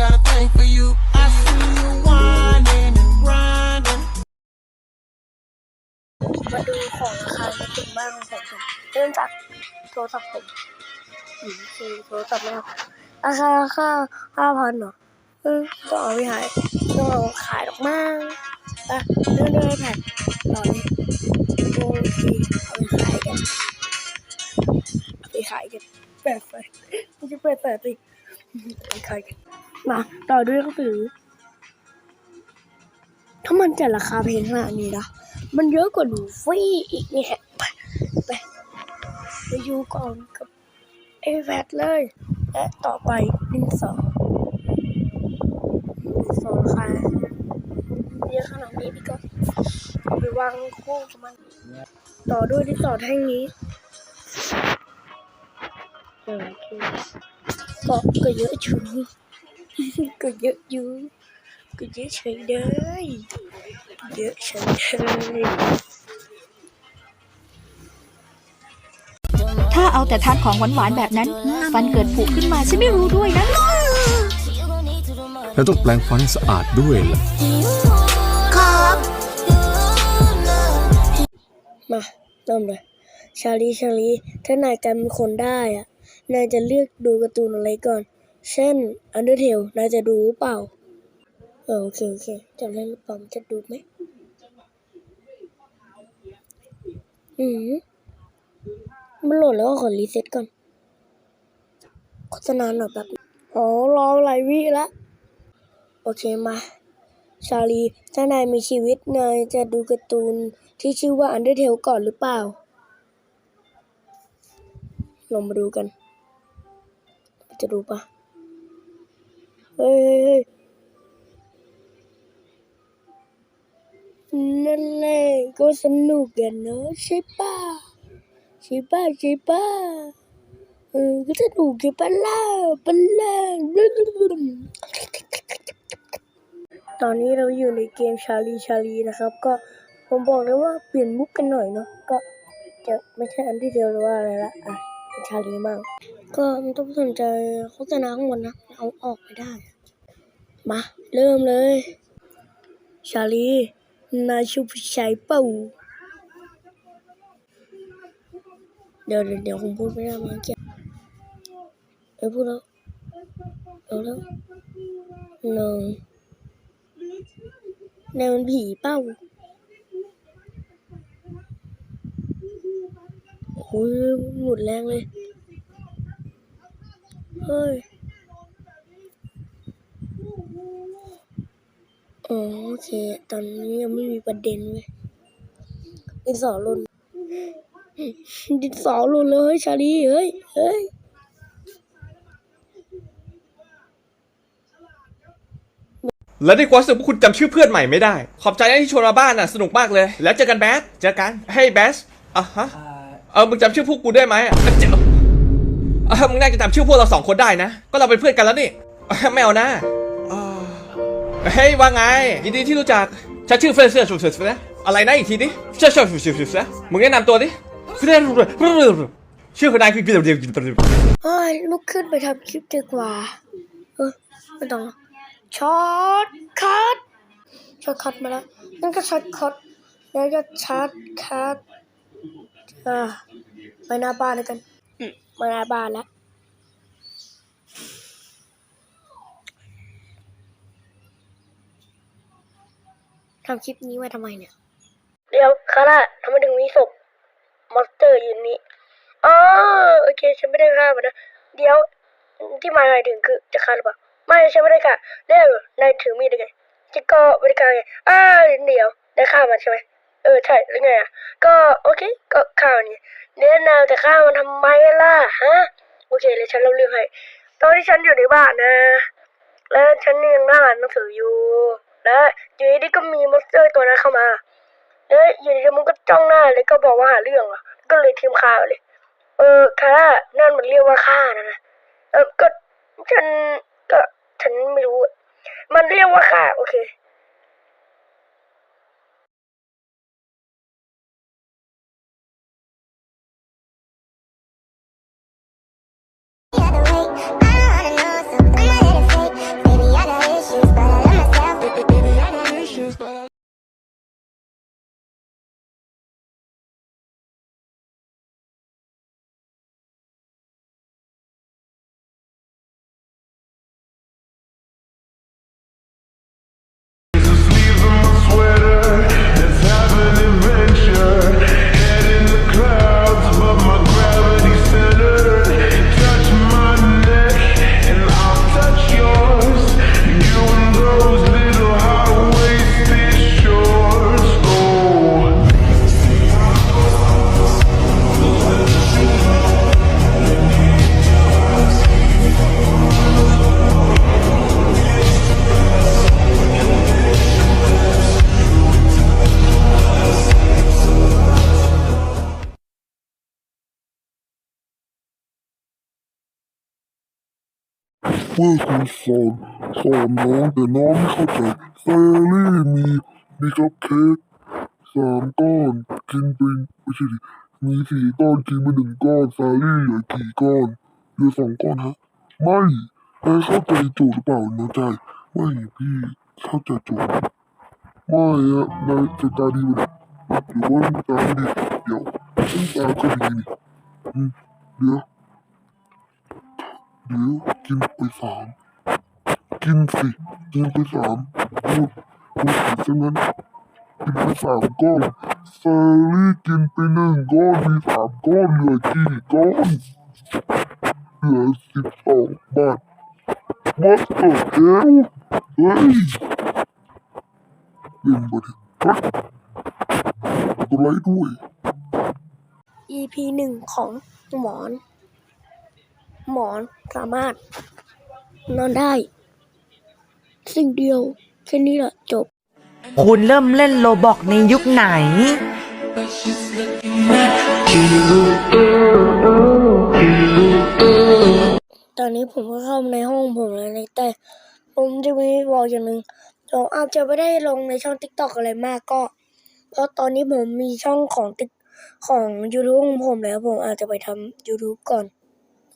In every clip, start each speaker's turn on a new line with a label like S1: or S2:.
S1: got a thing for you. I see you whining and grinding.
S2: มาดูของราคาในตึกบ้านของผมเริ่มจากโทรศัพท์ผมอืมคือโทรศัพท์นะครับราคาค่าห้าพันเหรอเออต้องเอาไปขายต้องเอาขายดอกมั้งอะเรื่องด้วยแผ่นตอนนี้โอเคเอาไปขายกันเอาไปขายกันแปดไปไม่ใช่แปดแปดสิไปขายกัน มาต่อด้วยหนังสือถ้ามันจะราคาแพงขนาดนี้นะมันเยอะกว่าหนูฟรีอีกเนี่ยไปไปไปอยู่ก่อนกับไอแฟดเลย และต่อไปดินสอนสอราคาเยอะขนาดนี้พี่ก็ไปวางคู่กับมันต่อด้วยดินสอแท่งนี้โอเคก็ก็เยอะอยู่ ก็เยอะอยู่ก็เยอะใช้ได้เยอะใช้ได้
S3: ถ้าเอาแต่ทานของหวานๆแบบนั้น ฟันเกิดผุขึ้นมาฉันไม่รู้ด้วยนะ
S4: แล้วต้องแปรงฟันให้สะอาดด้วยล่ะ
S2: มาเริ่มเลยชาลีชาลีถ้านายจำคนได้อะนายจะเลือกดูการ์ตูนอะไรก่อน เช่น Undertale นายจะดูหรือเปล่า เออโอเคโอเคจำได้หรือเปล่าจะดูไหมอืมมันโหลดแล้วก็ขอรีเซ็ตก่อนโฆษณาหน่อยแบบอ๋อรอหลายวิละ โอเคมา ชาลี ถ้านายมีชีวิตนายจะดูการ์ตูนที่ชื่อว่า Undertale ก่อนหรือเปล่า ลองมาดูกัน จะดูปะ เฮ้ยเนั่นแหละก็สนุกกันเนอะใช่ปะใช่ปะใช่ปะเออก็สนุกกันปะล่ะปะล่ะตอนนี้เราอยู่ในเกมชาลีชาลีนะครับ ก็ผมบอกเลยว่าเปลี่ยนมุกกันหน่อยเนาะก็จะไม่ใช่อันที่เดียวหรือว่าอะไรละอะชาลีมากก็ไม่ต้องสนใจโฆษณาข้างบนนะเอาออกไม่ได้ มา เริ่มเลย ชาลีนายชูผู้ชายเป่าเดี๋ยวเดี๋ยวเดี๋ยวผมพูดไม่ได้มาเกี่ยวเออพูดแล้วเอาแล้วหนึ่งแนวมันผีเป้าโอ้ยหมดแรงเลย เฮ้ย อ๋อโอเค ตอนนี้ยังไม่มีประเด็นเลยดินสอหล่นดินสอหล่นเลยชาลีเฮ้ยเฮ้ย
S5: และในความรู้สึกว่าคุณจำชื่อเพื่อนใหม่ไม่ได้ ขอบใจนะที่ชวนมาบ้านน่ะ สนุกมากเลย แล้วเจอกันแบสเจอกัน เฮ้ยแบสอะฮะ เออ มึงจำชื่อพวกกูได้ไหมอะอะเจ้าอะมึงน่าจะจำชื่อพวกเราสองคนได้นะ ก็เราเป็นเพื่อนกันแล้วนี่อะไม่เอานะอ่า เฮ้ยว่าไง ยินดีที่รู้จัก ฉันชื่อเฟรเซอร์ชูเซสนะ อะไรนะอีกทีดิเชื่อเชื่อชูเซสนะมึงแนะนำตัวดิเฟรชื่อคนนายคือ
S2: เฮ้ยลุกขึ้นไปทำคลิปดีกว่า เออไม่ต้องแล้วช็อตคัทช็อตคัทมาแล้วนั่นก็ช็อตคัทแล้วก็ช็อตคัทอ่าไปหน้าบ้านเลยกันอืมมาหน้าบ้านแล้ว ทำคลิปนี้ไว้ทำไมเนี่ย เดี๋ยวคาร่าทำไมถึงมีศพมอนสเตอร์อยู่นี้อ๋อโอเคฉันไม่ได้ฆ่ามันนะเดี๋ยวที่มาหมายถึงคือจะฆ่าหรือเปล่าไม่ฉันไม่ได้ฆ่าเดี๋ยวนายถือมีดได้ไงจิก็ไม่ได้ฆ่าไงอ้าวเดี๋ยวได้ฆ่ามันใช่ไหมเออใช่แล้วไงอะก็โอเคก็ฆ่ามันนี่เดี๋ยวนายจะฆ่ามันทำไมล่ะฮะโอเคเลยฉันเล่าเรื่องให้ตอนที่ฉันอยู่ในบ้านนะ แล้วฉันยังนั่งอ่านหนังสืออยู่ แล้วอยู่ดีก็มีมอนสเตอร์ตัวนั้นเข้ามาแล้วอยู่ดีมันก็จ้องหน้าเลยก็บอกว่าหาเรื่องอะ ก็เลยทีมข่าวเลย เออคาร่านั่นมันเรียกว่าฆ่านะนะเออก็ฉันก็ฉันไม่รู้ มันเรียกว่าฆ่าโอเค
S6: พื่อครูสอนสอนน้องแต่น้องไม่เข้าใจเซรี่มีมีคัพเค้กสามก้อนกินไปไม่ใช่ดิมีสี่ก้อนกินไปหนึ่งก้อนซารี่เหลือกี่ก้อนเหลือสองก้อนฮะ ไม่นายเข้าใจโจทย์หรือเปล่าน้องใจไม่พี่เข้าใจโจทย์ไม่อะนายจะตาดีมั้ยหรือว่าตาไม่ดีเดี๋ยวตาก็ดีนี่อืมเดี๋ยว เดี๋ยวกินไปสามกินสิกินไปสามหมดหมดสิซะงั้นกินไปสามก้อนเซารี่กินไปหนึ่งก้อนมีสามก้อนเหลือกี่ก้อนเหลือสิบสองบาทมาสเตอร์เอลเฮ้ยเล่นบไดิฮะตัวไรด้วย
S2: EP หนึ่งของหมอน หมอนสามารถนอนได้ สิ่งเดียว แค่นี้แหละจบ
S7: คุณเริ่มเล่นโลบอกในยุคไหน
S2: ตอนนี้ผมก็เข้ามาในห้องผมแล้วนะแต่ ผมจะมีบอกอย่างหนึ่งผมอาจจะไม่ได้ลงในช่องติ๊กต็อกอะไรมากก็ เพราะตอนนี้ผมมีช่องของติ๊กของยูทูบของผมแล้ว ผมอาจจะไปทำ YouTube ก่อน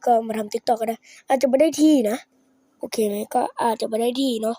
S2: ก็มาทำติ๊กต็อกก็ได้อาจจะไม่ได้ที่นะ โอเคไหมก็อาจจะไม่ได้ที่เนาะ